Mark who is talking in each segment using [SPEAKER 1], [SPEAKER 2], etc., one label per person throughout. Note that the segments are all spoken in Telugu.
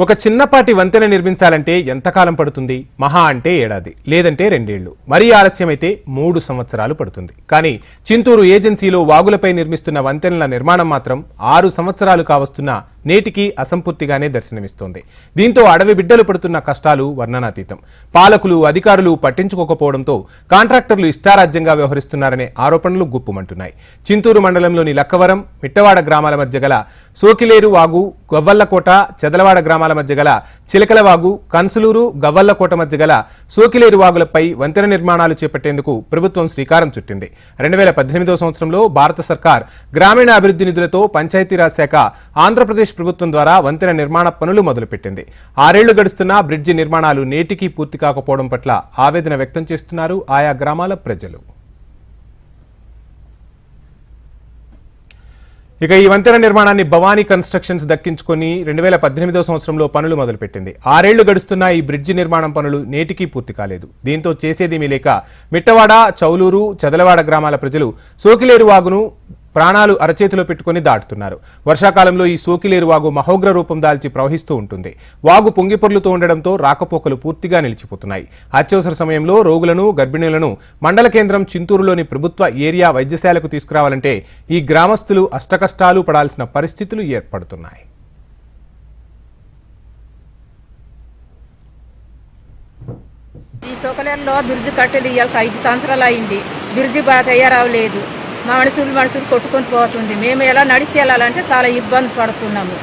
[SPEAKER 1] ఒక చిన్నపాటి వంతెన నిర్మించాలంటే ఎంతకాలం పడుతుంది? మహా అంటే ఏడాది లేదంటే రెండేళ్ళు. మరీ ఆలస్యమైతే మూడు సంవత్సరాలు పడుతుంది. కానీ చింతూరు ఏజెన్సీలో వాగులపై నిర్మిస్తున్న వంతెనల నిర్మాణం మాత్రం ఆరు సంవత్సరాలు కావస్తున్న నేటికి అసంపూర్తిగానే దర్శనమిస్తోంది. దీంతో అడవి బిడ్డలు పడుతున్న కష్టాలు వర్ణనాతీతం. పాలకులు అధికారులు పట్టించుకోకపోవడంతో కాంట్రాక్టర్లు ఇష్టారాజ్యంగా వ్యవహరిస్తున్నారనే ఆరోపణలు గుప్పుమంటున్నాయి. చింతూరు మండలంలోని లక్కవరం మిట్టవాడ గ్రామాల మధ్య గల సోకిలేరు వాగు గవ్వల్లకోట చెదలవాడ గ్రామాల మధ్య గల చిలకల వాగు కన్సులూరు గవ్వల్లకోట మధ్య గల సోకిలేరు వాగులపై వంతెన నిర్మాణాలు చేపట్టేందుకు ప్రభుత్వం శ్రీకారం చుట్టింది. రెండు వేల పద్దెనిమిదవ సంవత్సరంలో భారత సర్కార్ గ్రామీణ అభివృద్ధి నిధులతో పంచాయతీరాజ్ శాఖ ఆంధ్రప్రదేశ్ ప్రభుత్వం ద్వారా వంతెన నిర్మాణ పనులు మొదలుపెట్టింది. ఆరేళ్ళు గడుస్తున్నా బ్రిడ్జి నిర్మాణాలు నేటికీ పూర్తి కాకపోవడం పట్ల ఆవేదన వ్యక్తం చేస్తున్నారు ఆయా గ్రామాల ప్రజలు. ఇక ఈ వంతెన నిర్మాణాన్ని భవానీ కన్స్ట్రక్షన్స్ దక్కించుకొని రెండు వేల పద్దెనిమిదవ సంవత్సరంలో పనులు మొదలుపెట్టింది. ఆరేళ్ళు గడుస్తున్న ఈ బ్రిడ్జి నిర్మాణం పనులు నేటికీ పూర్తి కాలేదు. దీంతో చేసేదేమీ లేక మిట్టవాడ చౌలూరు చదలవాడ గ్రామాల ప్రజలు సోకిలేరు వాగును ప్రాణాలు అరచేతిలో పెట్టుకుని దాటుతున్నారు. వర్షాకాలంలో ఈ సోకిలేరు వాగు మహోగ్ర రూపం దాల్చి ప్రవహిస్తూ ఉంటుంది. వాగు పొంగిపొర్లుతూ ఉండడంతో రాకపోకలు పూర్తిగా నిలిచిపోతున్నాయి. అత్యవసర సమయంలో రోగులను గర్భిణీలను మండల కేంద్రం చింతూరులోని ప్రభుత్వ ఏరియా వైద్యశాలకు తీసుకురావాలంటే ఈ గ్రామస్తులు అష్టకష్టాలు పడాల్సిన పరిస్థితులు ఏర్పడుతున్నాయి.
[SPEAKER 2] ఈ సోకలేరులో బిర్జి కట్టెలు ఇయ్యాలి ఐదు సంవత్సరాలు అయింది. బిర్జి బాగా తయారవలేదు. మా మనుషులు మనుషులు కొట్టుకొని పోతుంది. మేము ఎలా నడిచి వెళ్ళాలంటే చాలా ఇబ్బంది పడుతున్నాము.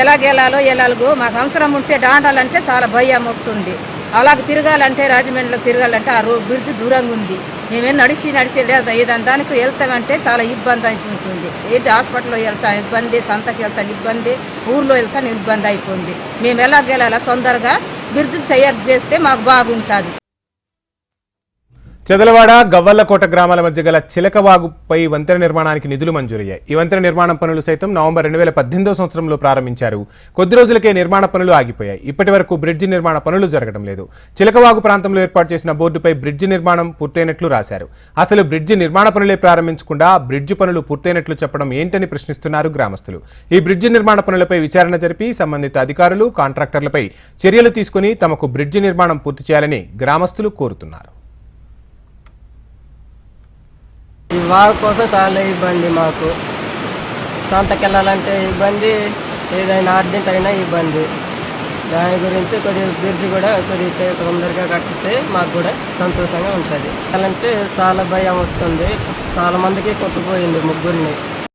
[SPEAKER 2] ఎలాగెళ్ళాలో వెళ్ళాలో ఎలాగో మాకు అవసరం ఉంటే దాటాలంటే చాలా భయం వస్తుంది. అలాగ తిరగాలంటే రాజమండ్రిలో తిరగాలంటే ఆ రోడ్ బ్రిడ్జ్ దూరంగా ఉంది. మేమే నడిచి నడిచి లేదా ఏదైనా దానికి వెళ్తామంటే చాలా ఇబ్బంది అవుతుంటుంది ఏది హాస్పిటల్లో వెళ్తాం ఇబ్బంది సంతకి వెళ్తాం ఇబ్బంది ఊర్లో వెళ్తాను ఇబ్బంది అయిపోయింది మేము ఎలాగెళ్ళాలా తొందరగా బ్రిడ్జ్ తయారు చేస్తే మాకు బాగుంటుంది.
[SPEAKER 1] చెదలవాడ గవ్వల్లకోట గ్రామాల మధ్య గల చిలకవాగుపై వంతెన నిర్మాణానికి నిధులు మంజూరయ్యాయి. ఈ వంతెన నిర్మాణం పనులు సైతం నవంబర్ రెండు వేల పద్దెనిమిదో సంవత్సరంలో ప్రారంభించారు. కొద్ది రోజులకే నిర్మాణ పనులు ఆగిపోయాయి. ఇప్పటి వరకు బ్రిడ్జి నిర్మాణ పనులు జరగడం లేదు. చిలకవాగు ప్రాంతంలో ఏర్పాటు చేసిన బోర్డుపై బ్రిడ్జి నిర్మాణం పూర్తయినట్లు రాశారు. అసలు బ్రిడ్జి నిర్మాణ పనులే ప్రారంభించకుండా బ్రిడ్జి పనులు పూర్తయినట్లు చెప్పడం ఏంటని ప్రశ్నిస్తున్నారు గ్రామస్తులు. ఈ బ్రిడ్జి నిర్మాణ పనులపై విచారణ జరిపి సంబంధిత అధికారులు కాంట్రాక్టర్లపై చర్యలు తీసుకుని తమకు బ్రిడ్జి నిర్మాణం పూర్తి చేయాలని గ్రామస్తులు కోరుతున్నారు.
[SPEAKER 3] ఈ వాగు కోసం చాలా ఇబ్బంది మాకు. సొంతకెళ్ళాలంటే ఇబ్బంది ఏదైనా అర్జెంట్ అయినా ఇబ్బంది. దాని గురించి కొద్దిగా బ్రిడ్జ్ కూడా కొద్దిగా తొందరగా కట్టితే మాకు కూడా సంతోషంగా ఉంటుంది. అలాంటే చాలా భయం వస్తుంది. చాలా మందికి కొట్టుపోయింది ముగ్గురిని.